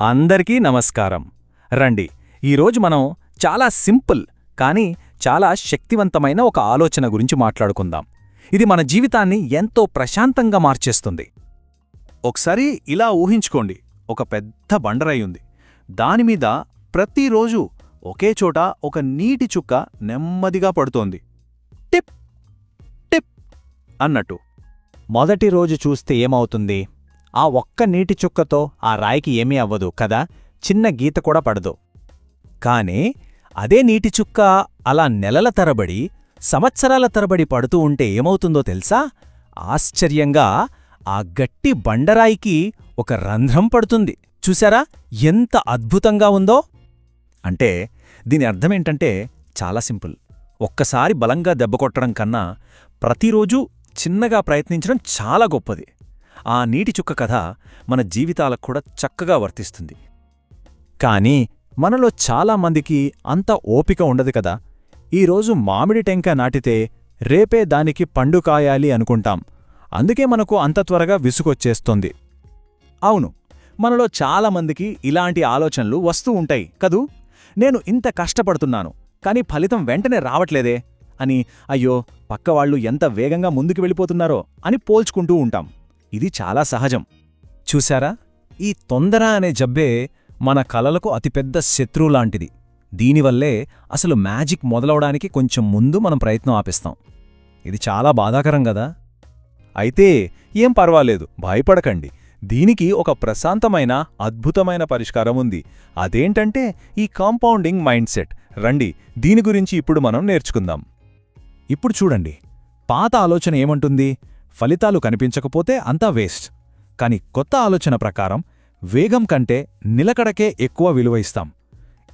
అందరికీ నమస్కారం. రండి ఈరోజు మనం చాలా సింపుల్ కానీ చాలా శక్తివంతమైన ఒక ఆలోచన గురించి మాట్లాడుకుందాం. ఇది మన జీవితాన్ని ఎంతో ప్రశాంతంగా మార్చేస్తుంది. ఒకసారి ఇలా ఊహించుకోండి ఒక పెద్ద బండరై ఉంది దానిమీద ప్రతిరోజు ఒకే చోట ఒక నీటి చుక్క నెమ్మదిగా పడుతోంది. టిప్ టిప్ అన్నట్టు. మొదటి రోజు చూస్తే ఏమవుతుంది? ఆ ఒక్క నీటి చుక్కతో ఆ రాయికి ఏమీ అవ్వదు కదా? చిన్న గీత కూడా పడదు. కాని అదే నీటి చుక్క అలా నెలల తరబడి సంవత్సరాల తరబడి పడుతూ ఉంటే ఏమవుతుందో తెలుసా? ఆశ్చర్యంగా ఆ గట్టి బండరాయికి ఒక రంధ్రం పడుతుంది. చూశారా ఎంత అద్భుతంగా ఉందో? అంటే దీని అర్థమేంటంటే చాలా సింపుల్. ఒక్కసారి బలంగా దెబ్బ కొట్టడం కన్నా ప్రతిరోజూ చిన్నగా ప్రయత్నించడం చాలా గొప్పది. ఆ నీటి చుక్క కథ మన జీవితాలకు కూడా చక్కగా వర్తిస్తుంది. కానీ మనలో చాలామందికి అంత ఓపిక ఉండదు కదా. ఈరోజు మామిడి టెంక నాటితే రేపే దానికి పండు కాయాలి అనుకుంటాం. అందుకే మనకు అంత త్వరగా విసుగొచ్చేస్తోంది. అవును మనలో చాలామందికి ఇలాంటి ఆలోచనలు వస్తూ ఉంటాయి కదూ? నేను ఇంత కష్టపడుతున్నాను కానీ ఫలితం వెంటనే రావట్లేదే అని అయ్యో పక్కవాళ్ళు ఎంత వేగంగా ముందుకు వెళ్ళిపోతున్నారో అని పోల్చుకుంటూ ఉంటాం. ఇది చాలా సహజం. చూశారా? ఈ తొందర అనే జబ్బే మన కలలకు అతిపెద్ద శత్రువులాంటిది దీనివల్లే అసలు మ్యాజిక్ మొదలవడానికి కొంచెం ముందు మనం ప్రయత్నం ఆపిస్తాం. ఇది చాలా బాధాకరం గదా? అయితే ఏం పర్వాలేదు భయపడకండి. దీనికి ఒక ప్రశాంతమైన అద్భుతమైన పరిష్కారం ఉంది. అదేంటంటే ఈ కాంపౌండింగ్ మైండ్ సెట్ రండి దీని గురించి ఇప్పుడు మనం నేర్చుకుందాం. ఇప్పుడు చూడండి పాత ఆలోచన ఏమంటుంది? ఫలితాలు కనిపించకపోతే అంతా వేస్ట్. కాని కొత్త ఆలోచన ప్రకారం వేగం కంటే నిలకడకే ఎక్కువ విలువ ఇస్తాం.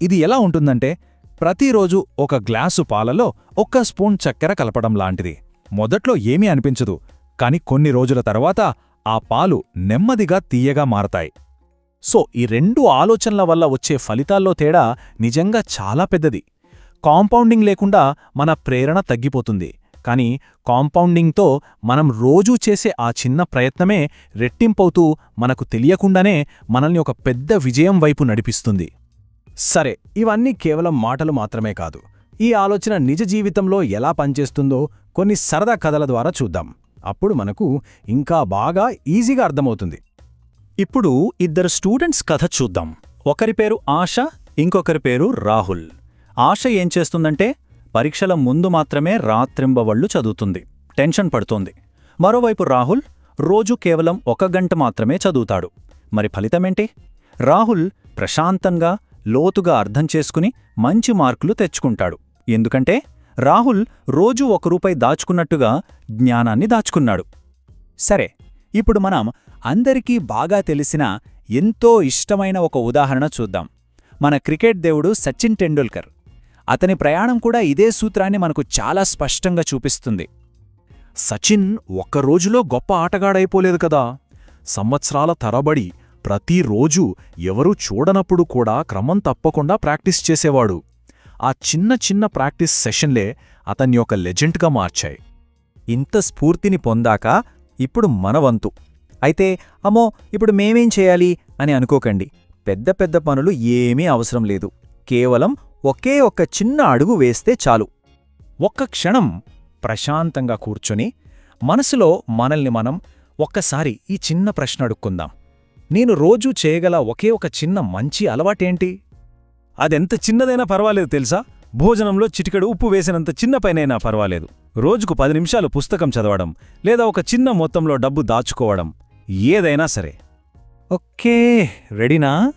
ఇది ఎలా ఉంటుందంటే ప్రతిరోజు ఒక గ్లాసు పాలలో ఒక్క స్పూన్ చక్కెర కలపడం లాంటిది. మొదట్లో ఏమీ అనిపించదు. కాని కొన్ని రోజుల తర్వాత ఆ పాలు నెమ్మదిగా తీయగా మారతాయి. సో ఈ రెండు ఆలోచనల వల్ల వచ్చే ఫలితాల్లో తేడా నిజంగా చాలా పెద్దది. కాంపౌండింగ్ లేకుండా మన ప్రేరణ తగ్గిపోతుంది. కానీ కాంపౌండింగ్తో మనం రోజూ చేసే ఆ చిన్న ప్రయత్నమే రెట్టింపవుతూ మనకు తెలియకుండానే మనల్ని ఒక పెద్ద విజయం వైపు నడిపిస్తుంది. సరే ఇవన్నీ కేవలం మాటలు మాత్రమే కాదు. ఈ ఆలోచన నిజ జీవితంలో ఎలా పనిచేస్తుందో కొన్ని సరదా కథల ద్వారా చూద్దాం. అప్పుడు మనకు ఇంకా బాగా ఈజీగా అర్థమవుతుంది. ఇప్పుడు ఇద్దరు స్టూడెంట్స్ కథ చూద్దాం. ఒకరి పేరు ఆశ ఇంకొకరి పేరు రాహుల్. ఆశ ఏం చేస్తుందంటే పరీక్షల ముందు మాత్రమే రాత్రింబవళ్ళు చదువుతుంది. టెన్షన్ పడుతోంది. మరోవైపు రాహుల్ రోజు కేవలం ఒక గంట మాత్రమే చదువుతాడు. మరి ఫలితమేంటి? రాహుల్ ప్రశాంతంగా లోతుగా అర్థం చేసుకుని మంచి మార్కులు తెచ్చుకుంటాడు. ఎందుకంటే రాహుల్ రోజూ ఒక రూపాయి దాచుకున్నట్టుగా జ్ఞానాన్ని దాచుకున్నాడు. సరే ఇప్పుడు మనం అందరికీ బాగా తెలిసిన ఎంతో ఇష్టమైన ఒక ఉదాహరణ చూద్దాం. మన క్రికెట్ దేవుడు సచిన్ టెండూల్కర్. అతని ప్రయాణం కూడా ఇదే సూత్రాన్ని మనకు చాలా స్పష్టంగా చూపిస్తుంది. సచిన్ ఒక్క రోజులో గొప్ప ఆటగాడైపోలేదు కదా. సంవత్సరాల తరబడి ప్రతిరోజూ ఎవరూ చూడనప్పుడు కూడా క్రమం తప్పకుండా ప్రాక్టీస్ చేసేవాడు. ఆ చిన్న చిన్న ప్రాక్టీస్ సెషన్లే అతన్ని ఒక లెజెండ్గా మార్చాయి. ఇంత స్ఫూర్తిని పొందాక ఇప్పుడు మనవంతు అయితే అమ్మో ఇప్పుడు మేమేం చేయాలి? అని అనుకోకండి. పెద్ద పెద్ద పనులు ఏమీ అవసరం లేదు. కేవలం ఒకే ఒక్క చిన్న అడుగు వేస్తే చాలు. ఒక్క క్షణం ప్రశాంతంగా కూర్చొని మనసులో మనల్ని మనం ఒక్కసారి ఈ చిన్న ప్రశ్న అడుక్కుందాం. నేను రోజూ చేయగల ఒకే ఒక చిన్న మంచి అలవాటేంటి? అదెంత చిన్నదైనా పర్వాలేదు తెలుసా? భోజనంలో చిటికెడు ఉప్పు వేసినంత చిన్న పైనైనా పర్వాలేదు. రోజుకు పది నిమిషాలు పుస్తకం చదవడం లేదా ఒక చిన్న మొత్తంలో డబ్బు దాచుకోవడం ఏదైనా సరే. ఓకే రెడీనా?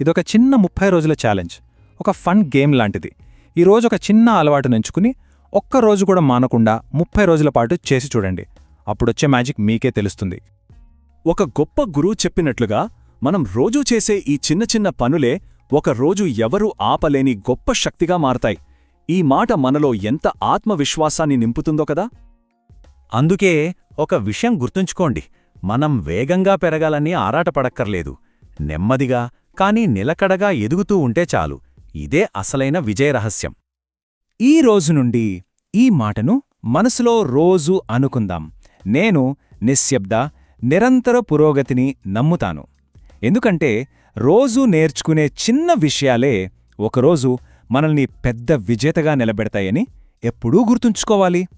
ఇదొక చిన్న ముప్పై రోజుల ఛాలెంజ్. ఒక ఫన్ గేమ్ లాంటిది. ఈరోజు ఒక చిన్న అలవాటు నెంచుకుని ఒక్కరోజు కూడా మానకుండా ముప్పై రోజుల పాటు చేసి చూడండి. అప్పుడొచ్చే మ్యాజిక్ మీకే తెలుస్తుంది. ఒక గొప్ప గురువు చెప్పినట్లుగా మనం రోజూ చేసే ఈ చిన్న చిన్న పనులే ఒక రోజు ఎవరూ ఆపలేని గొప్ప శక్తిగా మారతాయి. ఈ మాట మనలో ఎంత ఆత్మవిశ్వాసాన్ని నింపుతుందో కదా? అందుకే ఒక విషయం గుర్తుంచుకోండి. మనం వేగంగా పెరగాలని ఆరాటపడక్కర్లేదు. నెమ్మదిగా కానీ నిలకడగా ఎదుగుతూ ఉంటే చాలు. ఇదే అసలైన విజయరహస్యం ఈ రోజు నుండి ఈ మాటను మనసులో రోజూ అనుకుందాం. నేను నిశ్శబ్ద నిరంతర పురోగతిని నమ్ముతాను. ఎందుకంటే రోజూ నేర్చుకునే చిన్న విషయాలే ఒకరోజు మనల్ని పెద్ద విజేతగా నిలబెడతాయని ఎప్పుడూ గుర్తుంచుకోవాలి.